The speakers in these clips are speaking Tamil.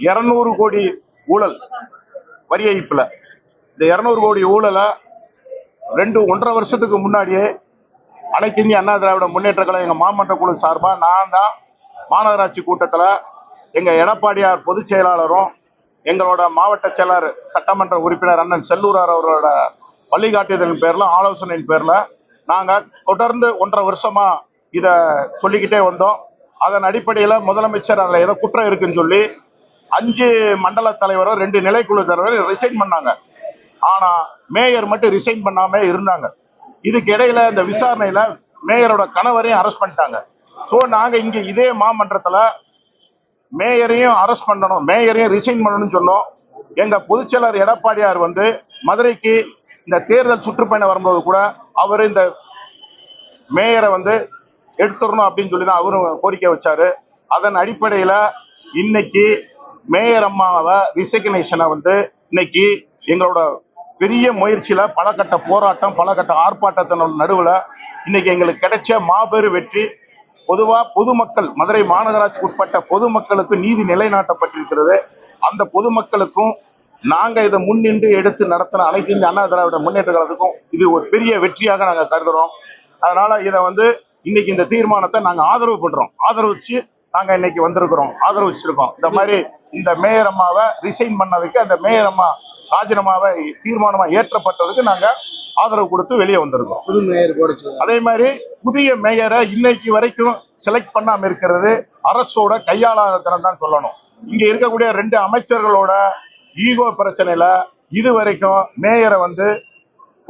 இரநூறு கோடி ஊழல் வரி ஏய்ப்பில் இந்த இரநூறு கோடி ஊழலை ரெண்டு ஒன்றரை வருஷத்துக்கு முன்னாடியே அனைத்து இந்திய அண்ணா திராவிட முன்னேற்ற கழகம் எங்கள் மாமன்ற குழு சார்பாக நான் தான் மாநகராட்சி கூட்டத்தில் எங்கள் எடப்பாடியார் பொதுச் செயலாளரும் எங்களோட மாவட்ட செயலாளர் சட்டமன்ற உறுப்பினர் அண்ணன் செல்லூரார் அவரோட வழிகாட்டுதலின் பேரில் ஆலோசனையின் பேரில் நாங்கள் தொடர்ந்து ஒன்றரை வருஷமாக இதை சொல்லிக்கிட்டே வந்தோம். அதன் அடிப்படையில் முதலமைச்சர் அதில் ஏதோ குற்றம் இருக்குன்னு சொல்லி அஞ்சு மண்டல தலைவரோ ரெண்டு நிலைக்குழு தலைவரும் ரிசைன் பண்ணாங்க. ஆனா மேயர் மட்டும் ரிசைன் பண்ணாம இருந்தாங்க. இதுக்கு இடையில இந்த விசாரணையில மேயரோட கணவரையும் அரெஸ்ட் பண்ணிட்டாங்க. ஸோ நாங்க இங்க இதே மாமன்றத்துல மேயரையும் அரெஸ்ட் பண்ணணும் மேயரையும் ரிசைன் பண்ணணும்னு சொன்னோம். எங்க பொதுச்செயலர் எடப்பாடியார் வந்து மதுரைக்கு இந்த தேர்தல் சுற்றுப்பயணம் வரும்போது கூட அவர் இந்த மேயரை வந்து எடுத்துடணும் அப்படின்னு சொல்லி தான் அவரும் கோரிக்கை வச்சாரு. அதன் அடிப்படையில் இன்னைக்கு மேயர் அம்மாவை ரிசக்னேஷனை வந்து இன்னைக்கு எங்களோட பெரிய முயற்சியில பல கட்ட போராட்டம் பல கட்ட ஆர்ப்பாட்டத்தின் நடுவில் இன்னைக்கு எங்களுக்கு கிடைச்ச மாபெரும் வெற்றி. பொதுவா பொதுமக்கள் மதுரை மாநகராட்சிக்கு உட்பட்ட பொதுமக்களுக்கு நீதி நிலைநாட்டப்பட்டிருக்கிறது. அந்த பொதுமக்களுக்கும் நாங்க இதை முன்னின்று எடுத்து நடத்தின அனைத்து இந்திய அண்ணா திராவிட முன்னேற்ற கழகத்துக்கும் இது ஒரு பெரிய வெற்றியாக நாங்க கருதுறோம். அதனால இதை வந்து இன்னைக்கு இந்த தீர்மானத்தை நாங்க ஆதரவு பண்றோம். ஆதரவுச்சு நாங்க இன்னைக்கு வந்திருக்கிறோம். ஆதரவிச்சிருக்கோம் இந்த மாதிரி இந்த மேயர் அம்மாவை ரிசைன் பண்ணதுக்கு அந்த மேயர் அம்மா ராஜினாமாவை தீர்மானமா ஏற்றப்பட்டதுக்கு நாங்க ஆதரவு கொடுத்து வெளியே வந்திருக்கோம். புது மேயர் அதே மாதிரி புதிய மேயரை இன்னைக்கு வரைக்கும் செலக்ட் பண்ணாம இருக்கிறது அரசோட கையாளாதனம் தான் சொல்லணும். இங்க இருக்கக்கூடிய ரெண்டு அமைச்சர்களோட ஈகோ பிரச்சனையில இது வரைக்கும் மேயரை வந்து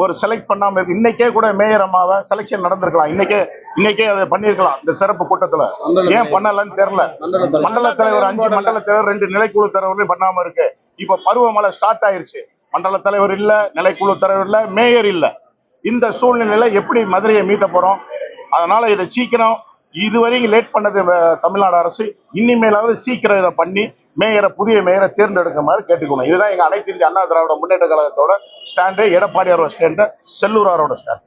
ஒரு செலக்ட் பண்ணாம இருக்கு. இன்னைக்கே கூட மேயர் அம்மாவை செலெக்ஷன் நடந்திருக்கலாம். இன்னைக்கே இன்னைக்கே அதை பண்ணிருக்கலாம் இந்த சிறப்பு கூட்டத்துல. ஏன் பண்ணலன்னு தெரியல. மண்டல தலைவர். அஞ்சு மண்டல தலைவர் ரெண்டு நிலைக்குழு தலைவர்களையும் பண்ணாம இருக்கு. இப்ப பருவமழை ஸ்டார்ட் ஆயிருச்சு. மண்டல தலைவர் இல்ல நிலைக்குழு தலைவர் இல்ல மேயர் இல்ல. இந்த சூழ்நிலையில எப்படி மதுரையை மீட்ட போறோம்? அதனால இதை சீக்கிரம் இதுவரைக்கும் லேட் பண்ணது தமிழ்நாடு அரசு. இனிமேலாவது சீக்கிரம் இதை பண்ணி மேயரை புதிய மேயரை தேர்ந்தெடுக்குமாறு கேட்டுக்கணும். இதுதான் எங்க அனைத்து இந்திய அண்ணா திராவிட முன்னேற்ற கழகத்தோட ஸ்டாண்டு எடப்பாடியாரோட ஸ்டாண்டு செல்லூராரோட ஸ்டாண்ட்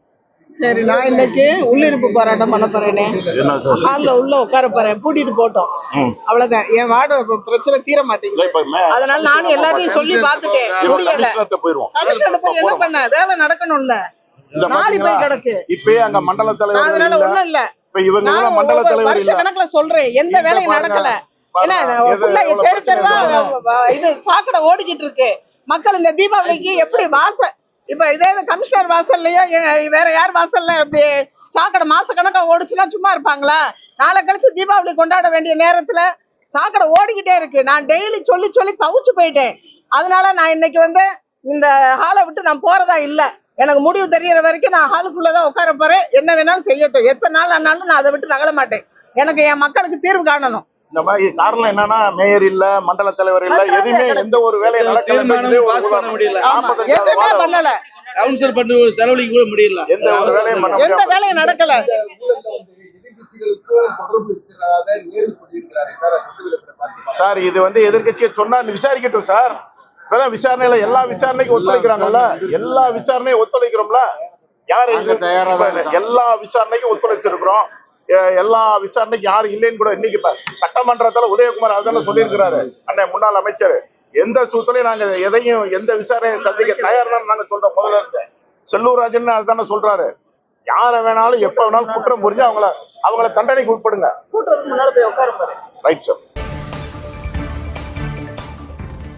சரி நான் இன்னைக்கு உள்ளிருப்பு போராட்டம் பண்ண போறேனே? ஹால்ல உள்ள உட்கார போறேன் பூட்டிட்டு போட்டோம். அவ்வளவுதான். என் வார்டு பிரச்சனை தீர மாட்டேங்குது. அதனால நானும் எல்லாரையும் சொல்லி பார்த்துட்டேன். போயிருவோம். கமிஷனர் போய் என்ன பண்ண? வேலை நடக்கணும்ல. பாத்தீங்களா? போய் கிடக்கு. இப்பயே அங்க மண்டல தலைவர் அதனால ஒண்ணும் இல்ல. இவங்க மண்டல தலைவர் வருஷ கணக்குல சொல்றேன். எந்த வேலையும். நடக்கல. ஏன்னா தெரு தெருவா. இது சாக்கடை ஓடிக்கிட்டு இருக்கு. மக்கள் இந்த தீபாவளிக்கு எப்படி வாசல் இப்ப இதே இது கமிஷனர் வாசல்லையோ வேற யார் வாசல்ல இப்படி சாக்கடை மாச கணக்கா ஓடிச்சுன்னா சும்மா இருப்பாங்களா? நாளை கழிச்சு தீபாவளி கொண்டாட வேண்டிய நேரத்துல சாக்கடை ஓடிக்கிட்டே இருக்கு. நான் டெய்லி சொல்லி சொல்லி தவிச்சு போயிட்டேன். அதனால நான் இன்னைக்கு வந்து இந்த ஹாலை விட்டு நான் போறதா இல்ல. எனக்கு முடிவு தெரியற வரைக்கும் நான் ஹாலுக்குள்ளதான் உட்கார போறேன். என்ன வேணாலும் செய்யட்டும். எத்தனை நாள் ஆனாலும் நான் அதை விட்டு நகல மாட்டேன். எனக்கு என் மக்களுக்கு தீர்வு காணணும். இந்த மாதிரி காரணம் என்னன்னா மேயர் இல்ல மண்டல தலைவர் இல்ல எதுவுமே எந்த ஒரு வேலையும் நடக்கல. முடியல. எதுவுமே பண்ணல. கவுன்சில் பண்ணி செலவழிக்க கூட முடியல. எந்த ஒரு வேலையும் பண்ண எந்த வேலையும் நடக்கல. சார் இது வந்து எதிர்க்கட்சியை சொன்னா விசாரிக்கட்டும் சார். இப்பதான் விசாரணையில எல்லா விசாரணைக்கும் ஒத்துழைக்கிறாங்கல்ல. எல்லா விசாரணையும் ஒத்துழைக்கிறோம்ல. யாரு. எல்லா விசாரணைக்கும் ஒத்துழைச்சிருக்கிறோம். எல்லா விசாரணைக்கு யாரும் இல்லைன்னு கூட இன்னைக்கு சட்டமன்றத்துல உதயகுமார் அதான் சொல்லியிருக்கிறாரு. அண்ணன் முன்னாள் அமைச்சர். எந்த சூத்திலையும் நாங்க எதையும் எந்த விசாரணையை சந்திக்க தயார் தான் நாங்க சொல்றோம் முதல்ல இருந்து. செல்லூர் ராஜன் அதுதானே சொல்றாரு. யாரை வேணாலும் எப்ப வேணாலும் குற்றம் புரிஞ்சு அவங்கள அவங்கள தண்டனைக்கு உட்படுங்க. கூட்டுறதுக்கு முன்னால போய் ரைட் சார்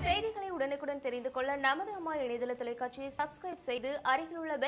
செய்திகளை உடனுக்குடன் தெரிந்து கொள்ள நமது அம்மா இணையதள தொலைக்காட்சியை சப்ஸ்கிரைப் செய்து அருகில் உள்ள பெல்